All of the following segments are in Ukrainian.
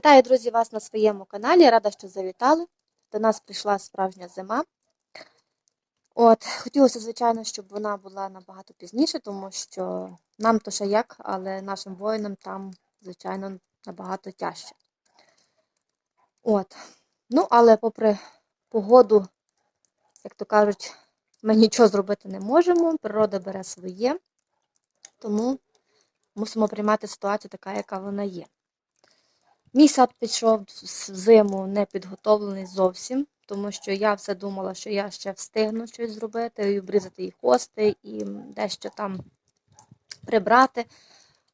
Вітаю, друзі, вас на своєму каналі. Рада, що завітали. До нас прийшла справжня зима. От, хотілося, звичайно, щоб вона була набагато пізніше, тому що нам то ще як, але нашим воїнам там, звичайно, набагато тяжче. От. Ну, але попри погоду, як то кажуть, ми нічого зробити не можемо, природа бере своє, тому мусимо приймати ситуацію така, яка вона є. Мій сад пішов в зиму не підготовлений зовсім, тому що я все думала, що я ще встигну щось зробити, і обрізати і хости, і дещо там прибрати.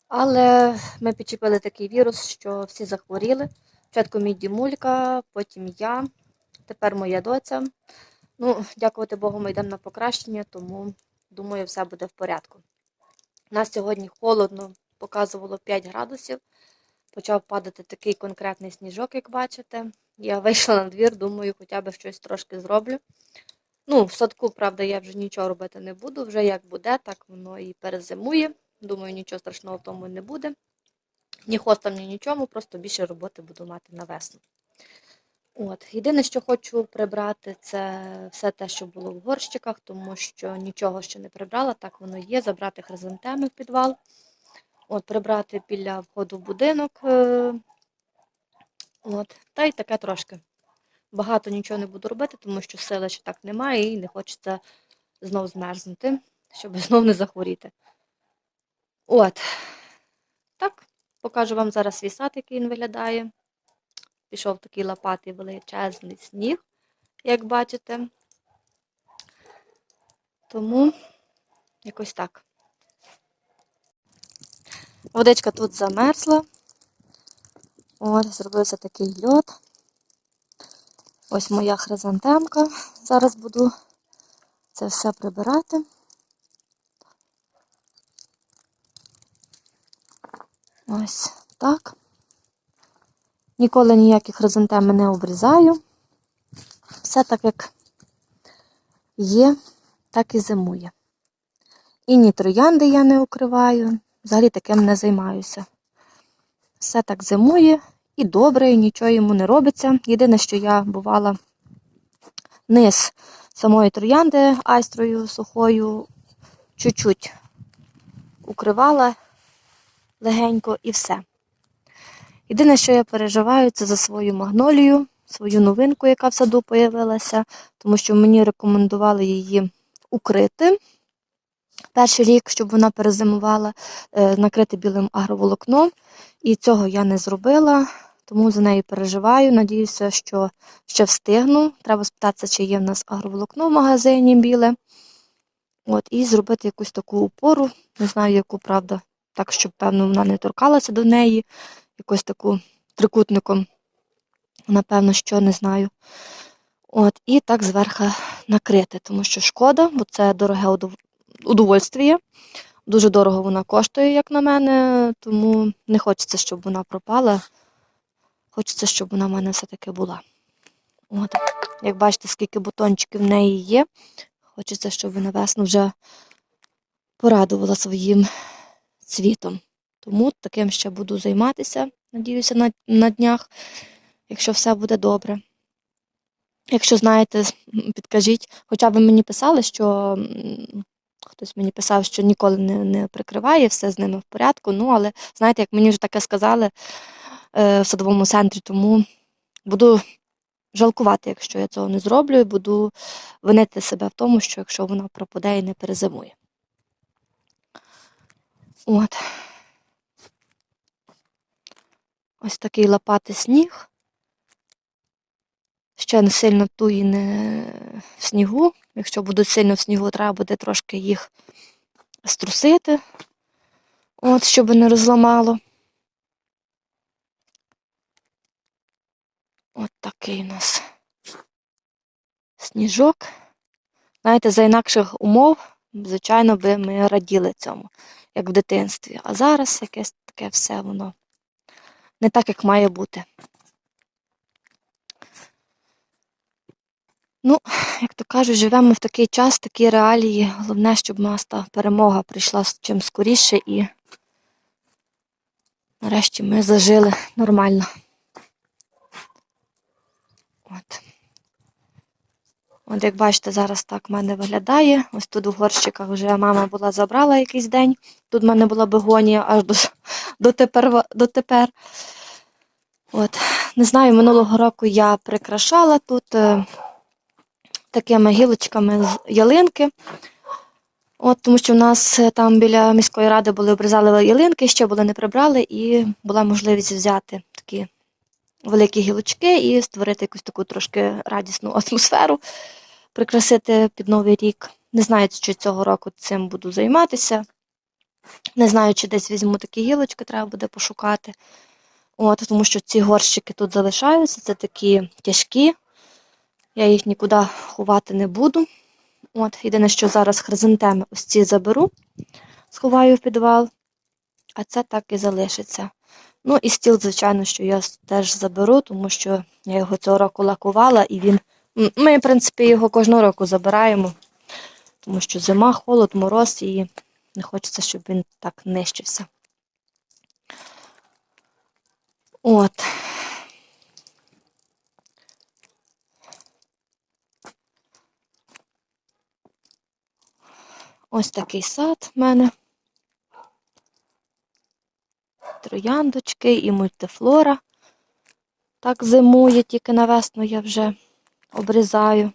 Але ми підчепили такий вірус, що всі захворіли. Спочатку мій дімулька, потім я, тепер моя доця. Ну, дякувати Богу, ми йдемо на покращення, тому думаю, все буде в порядку. У нас сьогодні холодно, показувало 5 градусів почав падати такий конкретний сніжок, як бачите. Я вийшла на двір, думаю, хоча б щось трошки зроблю. Ну, в садку, правда, я вже нічого робити не буду. Вже як буде, так воно і перезимує. Думаю, нічого страшного в тому не буде. Ні хостам, ні нічому, просто більше роботи буду мати на весну. От. Єдине, що хочу прибрати, це все те, що було в горщиках, тому що нічого ще не прибрала, так воно є. Забрати хризантеми в підвал. От, прибрати біля входу в будинок. е, От, та й таке трошки. Багато нічого не буду робити, тому що сили ще так немає і не хочеться знов змерзнути, щоб знов не захворіти. От. Так, покажу вам зараз свій сад, який він виглядає. Пішов такий лопатий величезний сніг, як бачите. Тому якось так. Водичка тут замерзла. От, зробився такий льод. Ось моя хризантемка. Зараз буду це все прибирати. Ось так. Ніколи ніякі хризантеми не обрізаю. Все так, як є, так і зимує. І ні троянди я не укриваю, взагалі таким не займаюся. Все так зимує і добре, і нічого йому не робиться. Єдине, що я бувала низ самої троянди айстрою сухою, чуть-чуть укривала легенько і все. Єдине, що я переживаю, це за свою магнолію, свою новинку, яка в саду появилася, тому що мені рекомендували її укрити перший рік, щоб вона перезимувала, е, накрити білим агроволокном. І цього я не зробила, тому за нею переживаю. Надіюся, що ще встигну. Треба спитатися, чи є в нас агроволокно в магазині біле. От, І зробити якусь таку опору, не знаю, яку правда, так, щоб, певно, вона не торкалася до неї, якось таку трикутником, напевно, що не знаю. От, І так зверху накрити, тому що шкода, бо це дороге удов- удовольствие. Дуже дорого вона коштує, як на мене, тому не хочеться, щоб вона пропала. Хочеться, щоб вона в мене все-таки була. От. Як бачите, скільки бутончиків в неї є. Хочеться, щоб вона весну вже порадувала своїм цвітом. Тому таким ще буду займатися, надіюся, на, на днях, якщо все буде добре. Якщо знаєте, підкажіть, хоча б мені писали, що хтось мені писав, що ніколи не, не прикриває, все з ними в порядку. Ну, але знаєте, як мені вже таке сказали е, в садовому центрі, тому буду жалкувати, якщо я цього не зроблю, і буду винити себе в тому, що якщо вона пропаде і не перезимує. От. Ось такий лопатий сніг. Ще не сильно туї не в снігу. Якщо будуть сильно в снігу, треба буде трошки їх струсити, от, щоб не розламало. От такий у нас сніжок. Знаєте, за інакших умов, звичайно, би ми раділи цьому, як в дитинстві. А зараз якесь таке все воно не так, як має бути. Ну, як то кажуть, живемо в такий час, такі реалії. Головне, щоб у нас та перемога прийшла чим скоріше і нарешті ми зажили нормально. От. От як бачите, зараз так в мене виглядає. Ось тут у горщиках вже мама була забрала якийсь день. Тут в мене була бегонія аж до, до, тепер, до тепер. От. Не знаю, минулого року я прикрашала тут е, такими гілочками з ялинки. От, тому що в нас е, там біля міської ради були обрізали ялинки, ще були не прибрали, і була можливість взяти такі великі гілочки і створити якусь таку трошки радісну атмосферу, прикрасити під Новий рік. Не знаю, чи цього року цим буду займатися. Не знаю, чи десь візьму такі гілочки, треба буде пошукати. От, тому що ці горщики тут залишаються, це такі тяжкі. Я їх нікуди ховати не буду. От, єдине, що зараз хризантеми ось ці заберу, сховаю в підвал, а це так і залишиться. Ну і стіл, звичайно, що я теж заберу, тому що я його цього року лакувала, і він. Ми, в принципі, його кожного року забираємо, тому що зима, холод, мороз, і не хочеться, щоб він так нищився. От. Ось такий сад в мене. Трояндочки і мультифлора. Так зимує, тільки на весну я вже обрізаю.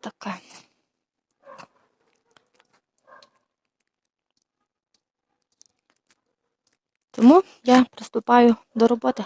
Таке. Тому я приступаю до роботи.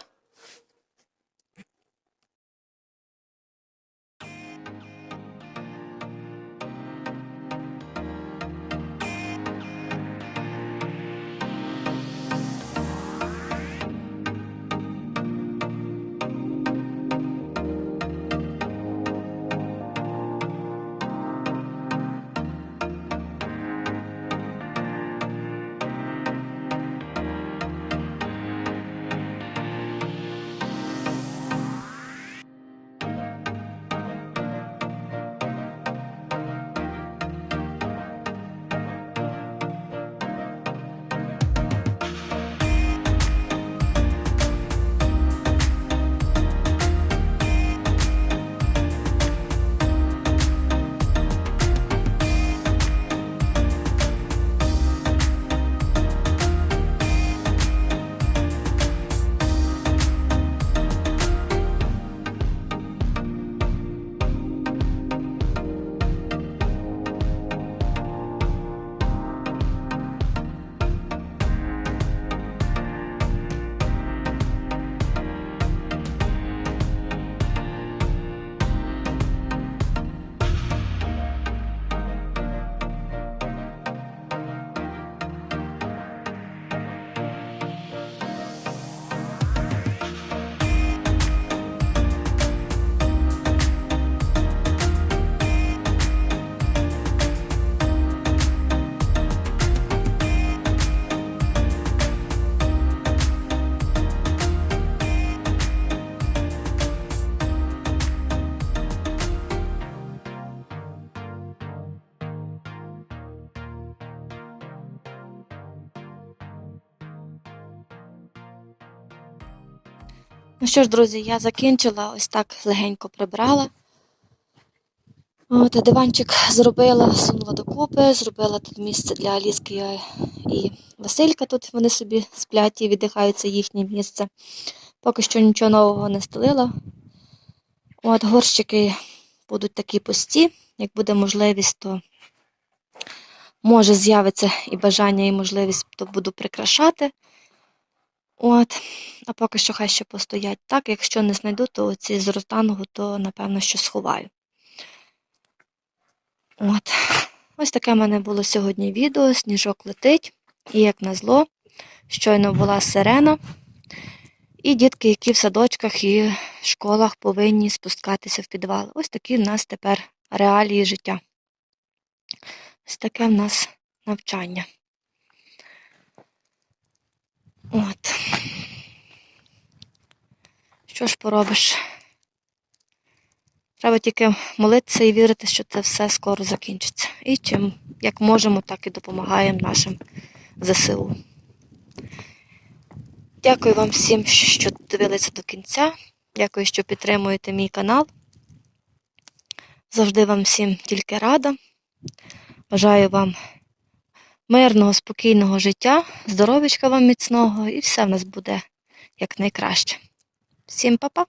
Ну що ж, друзі, я закінчила, ось так легенько прибрала. От, диванчик зробила, сунула докупи, зробила тут місце для Аліски і Василька. Тут вони собі сплять і віддихають, це їхнє місце. Поки що нічого нового не стелила. От, горщики будуть такі пусті. Як буде можливість, то може з'явиться і бажання, і можливість, то буду прикрашати. От, а поки що хай ще постоять так. Якщо не знайду, то ці з ротангу, то напевно що сховаю. От. Ось таке в мене було сьогодні відео. Сніжок летить. І як назло, щойно була сирена. І дітки, які в садочках і в школах повинні спускатися в підвал. Ось такі в нас тепер реалії життя. Ось таке в нас навчання. От. Що ж поробиш? Треба тільки молитися і вірити, що це все скоро закінчиться. І чим як можемо, так і допомагаємо нашим ЗСУ. Дякую вам всім, що дивилися до кінця. Дякую, що підтримуєте мій канал. Завжди вам всім тільки рада. Бажаю вам мирного, спокійного життя, здоров'ячка вам міцного, і все в нас буде як найкраще. Всім па-па!